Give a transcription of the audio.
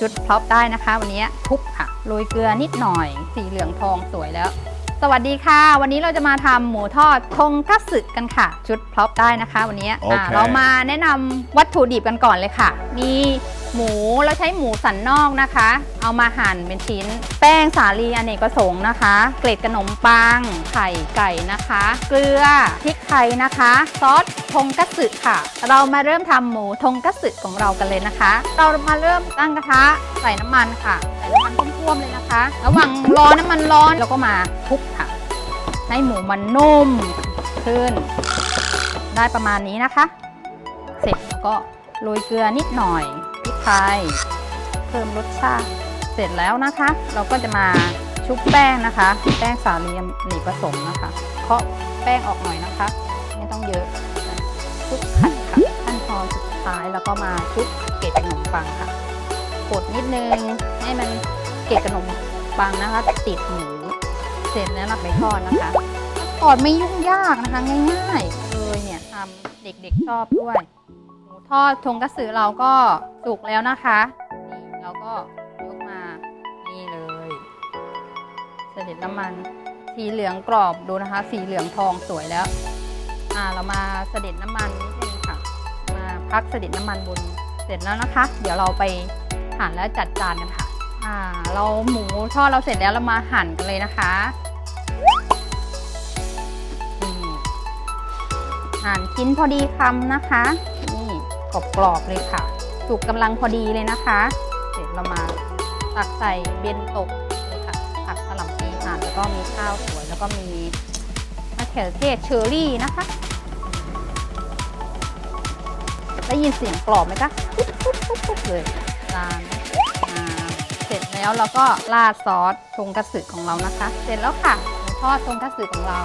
ชุดพร็อพได้นะคะ วันนี้คลุกค่ะโรยเกลือนิดหน่อย สีเหลืองทองสวยแล้ว สวัสดีค่ะ วันนี้เราจะมาทำหมูทอดทงคัตสึกันค่ะ ชุดพร็อพได้นะคะ วันนี้โอเคอ่าเรามาแนะนำวัตถุดิบกันก่อนเลยค่ะ มี หมูเราใช้หมูสันนอกนะคะ เอามาหั่นเป็นชิ้น แป้งสาลีอเนกประสงค์นะคะ เกล็ดขนมปัง ไข่ไก่นะคะ เกลือพริกไทยนะคะ ซอสทงคัตสึค่ะ เรามาเริ่มทำหมูทงคัตสึของเรากันเลยนะคะ เรามาเริ่มตั้งกระทะใส่น้ำมันค่ะใส่น้ำมันท่วมๆเลยนะคะ ระหว่างรอน้ำมันร้อนเราก็มาคลุกค่ะ ให้หมูมันนุ่มขึ้น ได้ประมาณนี้นะคะ เสร็จแล้วก็ โรยเกลือนิดหน่อยพริกไทยเพิ่มรสชาติ เสร็จแล้วนะคะ เราก็จะมาชุบแป้งนะคะ แป้งสาลีอเนกปรสงค์นะคะ เคาะแป้งออกหน่อยนะคะ ไม่ต้องเยอะชุบขัดค่ะขั้นตอนสุดท้ายแล้วก็มาชุบเกล็ดขนมปังค่ะกดนิดนึงให้มันเกล็ดขนมปังนะคะ ติดหมูเสร็จแล้วเราไปทอดนะคะทอดไม่ยุ่งยากนะคะง่ายๆเลยเนี่ยทำเด็กๆชอบด้วย ทอดทงกระสือเราก็สุกแล้วนะคะ นี่เราก็ยกมานี่เลยเสด็จน้ำมัน สีเหลืองกรอบดูนะคะ สีเหลืองทองสวยแล้ว อ่าเรามาเสด็จน้ำมันนิดนึงค่ะ มาพักเสด็จน้ำมันบนเสร็จแล้วนะคะ เดี๋ยวเราไปหั่นแล้วจัดจานกันค่ะ อ่า เราหมูทอดเราเสร็จแล้วเรามาหั่นกันเลยนะคะหั่นชิ้นพอดีคำนะคะ กรอบๆเลยค่ะสุกกำลังพอดีเลยนะคะเสร็จเรามาตักใส่เบนโตกเลยค่ะผักกะหล่ำปีหั่นแล้วก็มีข้าวสวยแล้วก็มีมะเขือเทศเชอร์รี่นะคะได้ยินเสียงกรอบไหมคะปุ๊บปุ๊บเลยจานเสร็จแล้วเราก็ราดซอสทงคัตสึของเรานะคะ เสร็จแล้วค่ะทอดทงคัตสึของเรา